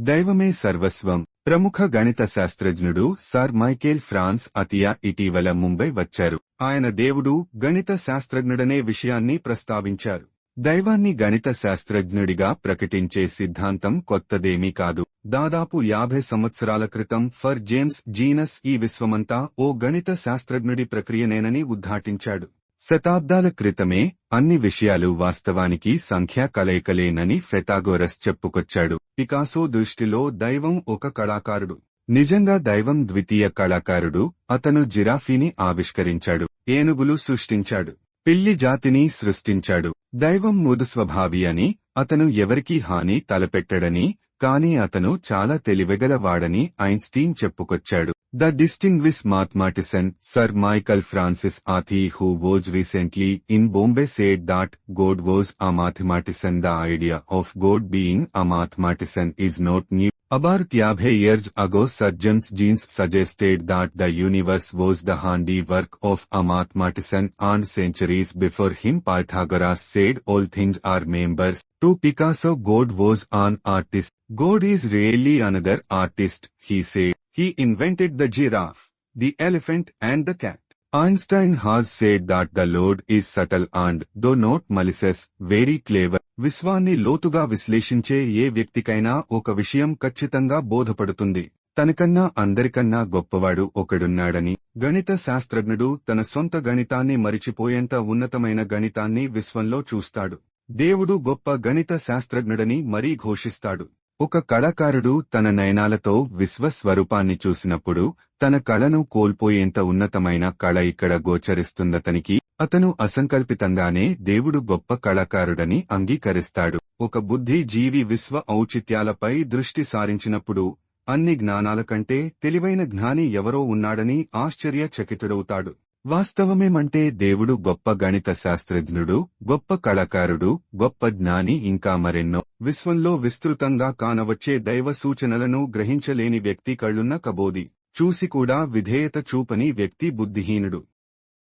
దైవమే సర్వస్వం. ప్రముఖ గణిత శాస్త్రజ్ఞుడు సర్ మైకేల్ ఫ్రాన్స్ అతియా ఇటీవల ముంబై వచ్చారు. ఆయన దేవుడు గణిత శాస్త్రజ్ఞుడనే విషయాన్ని ప్రస్తావించారు. దైవాన్ని గణిత శాస్త్రజ్ఞుడిగా ప్రకటించే సిద్ధాంతం కొత్తదేమీ కాదు. దాదాపు యాభై సంవత్సరాల క్రితం ఫర్ జేమ్స్ జీనస్ ఈ విశ్వమంతా ఓ గణిత శాస్త్రజ్ఞుడి ప్రక్రియనేనని ఉద్ఘాటించాడు. శతాబ్దాల క్రితమే అన్ని విషయాలు వాస్తవానికి సంఖ్యా కలయికలేనని ఫెతాగోరస్ చెప్పుకొచ్చాడు. పికాసో దృష్టిలో దైవం ఒక కళాకారుడు. నిజంగా దైవం ద్వితీయ కళాకారుడు అతను జిరాఫీని ఆవిష్కరించాడు ఏనుగులు సృష్టించాడు పిల్లి జాతిని సృష్టించాడు. దైవం మృదుస్వభావి అని అతను ఎవరికీ హాని తలపెట్టడని కాని అతను చాలా తెలివిగలవాడని ఐన్స్టీన్ చెప్పుకొచ్చాడు. The distinguished mathematician Sir Michael Francis Athey who was recently in Bombay said that God was a mathematician. The idea of God being a mathematician is not new. About Yabhe years ago surgeons Jeans suggested that the universe was the handiwork of a mathematician and centuries before him Pythagoras said all things are members. To Picasso God was an artist. God is really another artist, he said. He invented the giraffe, the elephant and the cat. Einstein has said that the Lord is subtle and, though not malicious, very clever. విశ్వాన్ని లోతుగా విశ్లేషించే ఏ వ్యక్తికైనా ఒక విషయం ఖచ్చితంగా బోధపడుతుంది తనకన్నా అందరికన్నా గొప్పవాడు ఒకడున్నాడని గణిత శాస్త్రజ్ఞుడు తన సొంత గణితాన్ని మరిచిపోయేంత ఉన్నతమైన గణితాన్ని విశ్వంలో చూస్తాడు దేవుడు గొప్ప గణిత శాస్త్రజ్ఞుడని మరీ ఘోషిస్తాడు ఒక కళాకారుడు తన నయనాలతో విశ్వస్వరూపాన్ని చూసినప్పుడు తన కళను కోల్పోయేంత ఉన్నతమైన కళ ఇక్కడ గోచరిస్తుందతనికి అతను అసంకల్పితంగానే దేవుడు గొప్ప కళాకారుడని అంగీకరిస్తాడు. ఒక బుద్ధి జీవి విశ్వ ఔచిత్యాలపై దృష్టి సారించినప్పుడు అన్ని జ్ఞానాల కంటే తెలివైన జ్ఞాని ఎవరో ఉన్నాడని ఆశ్చర్యచకితుడవుతాడు. వాస్తవమేమంటే దేవుడు గొప్ప గణిత శాస్త్రజ్ఞుడు గొప్ప కళాకారుడు గొప్ప జ్ఞాని ఇంకా మరెన్నో. విశ్వంలో విస్తృతంగా కానవచ్చే దైవ సూచనలను గ్రహించలేని వ్యక్తి కళ్ళున్న కబోది. చూసి కూడా విధేయత చూపని వ్యక్తి బుద్ధిహీనుడు.